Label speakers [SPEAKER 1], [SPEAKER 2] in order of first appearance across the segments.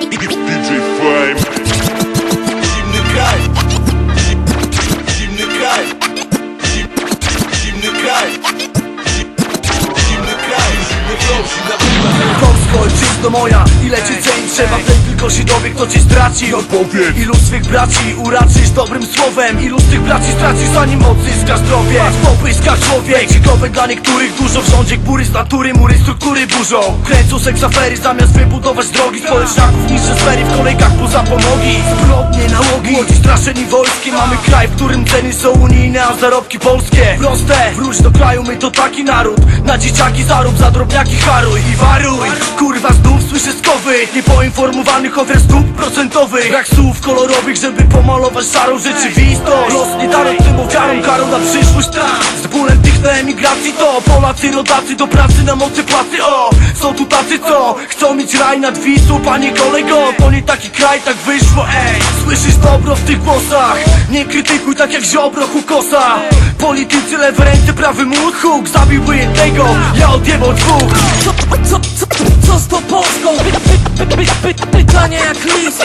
[SPEAKER 1] DJ Fame
[SPEAKER 2] Zimny kraj Zimny kraj Zim- Zimny kraj Zim- Zimny kraj Zimny zimna
[SPEAKER 3] moja Ile ci ceń trzeba, tylko się dowie, kto ci straci?
[SPEAKER 1] Odpowiedz.
[SPEAKER 3] Ilu swych braci uraczysz dobrym słowem? Ilu z tych braci stracisz zanim odzyska zdrowie? Popyska człowiek. Ciekawe dla niektórych dużo. W rządzie Góry z natury, mury struktury burzą. Kręcą seks afery zamiast wybudować drogi. Społeczniaków niższe sfery w kolejkach po zapomogi Zbrodnie, nałogi, straszeni wojskiem Mamy kraj, w którym ceny są unijne, a zarobki polskie. Proste, wróć do kraju, my to taki naród. Na dzieciaki zarób, za drobniaki haruj i waruj. Kurwa znów słyszę skowy Niepoinformowanych ofiar stóp procentowych. Brak słów kolorowych, żeby pomalować szarą rzeczywistość. Los nie daruj tym ofiarom karą na przyszłość tak Z bólem tych na emigracji to Polacy rodacy do pracy na mocy płacy. O, są tu tacy co? Chcą mieć raj nad Wisłą Panie kolego, to nie taki kraj, tak wyszło ej. Słyszysz dobro w tych głosach Nie krytykuj tak jak ziobro hukosa Politycy lewe ręce, prawy mózg. Huk zabiłby jednego, ja odjebał dwóch.
[SPEAKER 4] Co, co, co, co z tą Polską? Py, py, py, py, pytanie jak list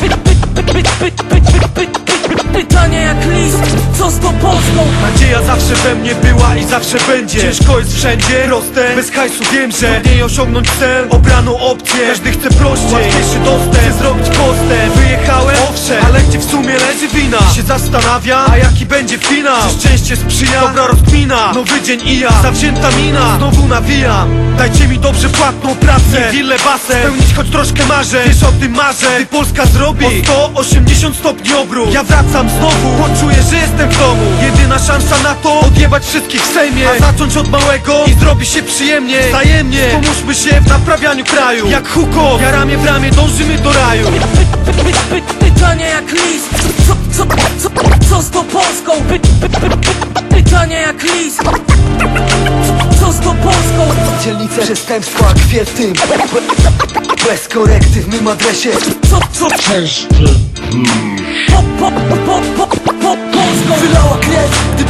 [SPEAKER 5] zawsze we mnie była i zawsze będzie. Ciężko jest wszędzie, proste Bez hajsu wiem, że trudniej osiągnąć cel Obraną opcję, każdy chce prościej Łatwiejszy dostęp, zrobić postęp. Wyjechałem, owszem, ale gdzie w sumie leży wina? Się zastanawia, a jaki będzie finał? Czy szczęście sprzyja, dobra rozkmina Nowy dzień i ja, zawzięta mina. Znowu nawijam, dajcie mi dobrze płatną pracę. Nie wille basę, spełnić choć troszkę marzę Wiesz o tym marzę, gdy Polska zrobi O 180 stopni obrót. Ja wracam znowu, poczuję, że jestem w domu. Jedyna szansa na to, odjebać wszystkich w sejmie A zacząć od małego i zrobi się przyjemnie. Wzajemnie, pomóżmy się w naprawianiu kraju. Jak huko, ja ramię w ramię dążymy do raju.
[SPEAKER 4] Py, py, py, pytanie jak list. Co, co, co, co z tą Polską? Py, py, py, py, pytanie jak list. Co, co z tą Polską?
[SPEAKER 3] Dzielnice przestępstwa, kwie w tym Bez korekty w mym adresie.
[SPEAKER 4] Co, co, po, po, po, po, po,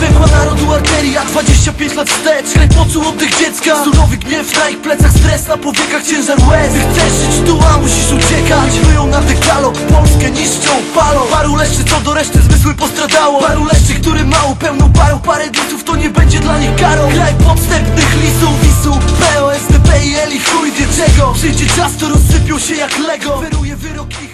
[SPEAKER 3] pękła narodu arteria 25 lat wstecz, kraj poczuł oddech dziecka. Surowy gniew na ich plecach, stres na powiekach, ciężar łez. Gdy chcesz żyć tu, a musisz uciekać. Wyją na dekalog, Polskę niszczą, palą. Paru leszczy, co do reszty zmysły postradało. Paru leszczy, który mało pełną parą Parę dusów, to nie będzie dla nich karą. Kraj podstępnych lisów, wisu POSDP i Eli chuj wie czego. Przyjdzie czas, to rozsypią się jak Lego. Wyruje wyrok ich